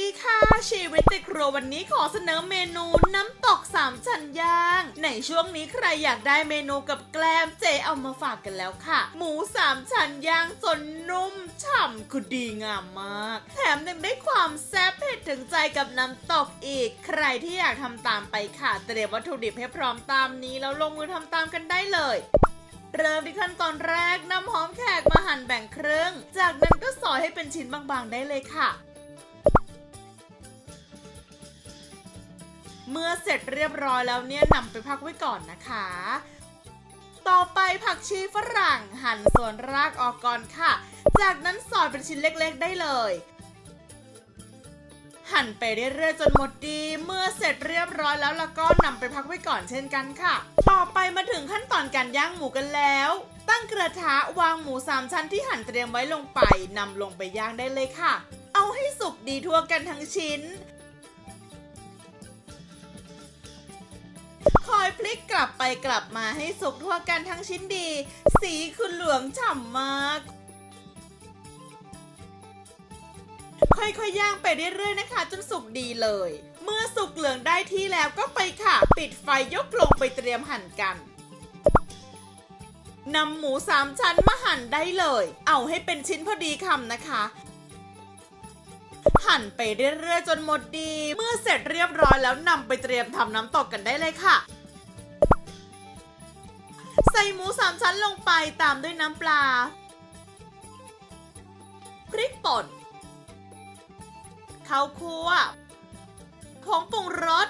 ดีค่ะ ชีวิตติดครัววันนี้ขอเสนอเมนูน้ำตกสามชั้นย่าง ในช่วงนี้ใครอยากได้เมนูกับแกล้มเจเอามาฝากกันแล้วค่ะ หมูสามชั้นย่างจนนุ่มฉ่ำคือดีงามมาก แถมยังได้ความแซ่บเผ็ดถึงใจกับน้ำตกอีก ใครที่อยากทำตามไปค่ะ เตรียมวัตถุดิบให้พร้อมตามนี้ แล้วลงมือทำตามกันได้เลยเริ่มที่ขั้นตอนแรกนำหอมแขกมาหั่นแบ่งครึ่ง จากนั้นก็ซอยให้เป็นชิ้นบางๆได้เลยค่ะ เมื่อเสร็จเรียบร้อยแล้วเนี่ยนำไปพักไว้ก่อนนะคะ ต่อไปผักชีฝรั่งหั่นส่วนรากออกก่อนค่ะ จากนั้นซอยเป็นชิ้นเล็กๆได้เลย หั่นไปเรื่อยๆจนหมดดี เมื่อเสร็จเรียบร้อยแล้วแล้วก็นำไปพักไว้ก่อนเช่นกันค่ะ ต่อไปมาถึงขั้นตอนการย่างหมูกันแล้ว ตั้งกระทะวางหมูสามชั้นที่หั่นเตรียมไว้ลงไปนำลงไปย่างได้เลยค่ะ เอาให้สุกดีทั่วกันทั้งชิ้น ลิกกลับไปกลับมาให้สุกทั่วกันทั้งชิ้นดี สีคือเหลืองฉ่ำมาก ค่อยๆย่างไปเรื่อยๆนะคะ จนสุกดีเลย เมื่อสุกเหลืองได้ที่แล้วก็ไปค่ะ ปิดไฟยกลงไปเตรียมหั่นกันนำหมูสามชั้นมาหั่นได้เลย เอาให้เป็นชิ้นพอดีคำนะคะ หั่นไปเรื่อยๆจนหมดดี เมื่อเสร็จเรียบร้อยแล้วนำไปเตรียมทำน้ำตกกันได้เลยค่ะ ส่หมูสามชั้นลงไปตามด้วยน้ำปลา พริกป่นข้าวคั่วผงปรุงรส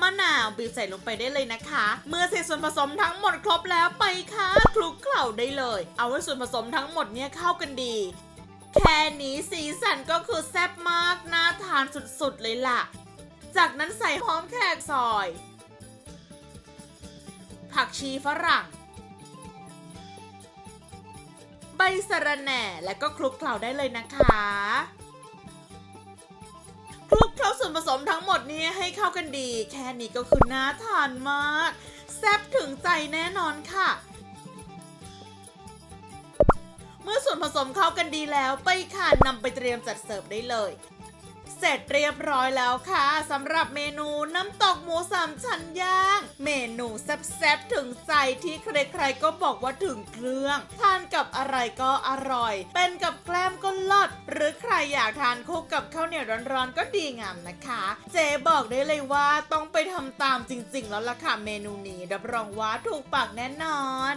มะนาวบีบใส่ลงไปได้เลยนะคะ เมื่อเสร็จส่วนผสมทั้งหมดครบแล้วไปค่ะคลุกเคล้าได้เลย เอาให้ส่วนผสมทั้งหมดเนี่ยเข้ากันดี แค่นี้สีสันก็คือแซ่บมากน่าทานสุดๆเลยล่ะ จากนั้นใส่หอมแขกซอย ผักชีฝรั่ง ใบสะระแหน่และก็คลุกเคล้าได้เลยนะคะคลุกเคล้าส่วนผสมทั้งหมดนี้ให้เข้ากันดี แค่นี้ก็คือน่าทานมาก แซ่บถึงใจแน่นอนค่ะเมื่อส่วนผสมเข้ากันดีแล้วไปค่ะนำไปเตรียมจัดเสิร์ฟได้เลย เสร็จเรียบร้อยแล้วค่ะสำหรับเมนูน้ำตกหมูสามชั้นย่าง เมนูแซ่บๆถึงใจที่ใครๆก็บอกว่าถึงเครื่องทานกับอะไรก็อร่อย เป็นกับแกล้มก็ลิศหรือใครอยากทานคู่กับข้าวเหนียวร้อนๆก็ดีงามนะคะ เจ๊บอกได้เลยว่าต้องไปทำตามจริงๆ แล้วล่ะค่ะเมนูนี้รับรองว่าถูกปากแน่นอน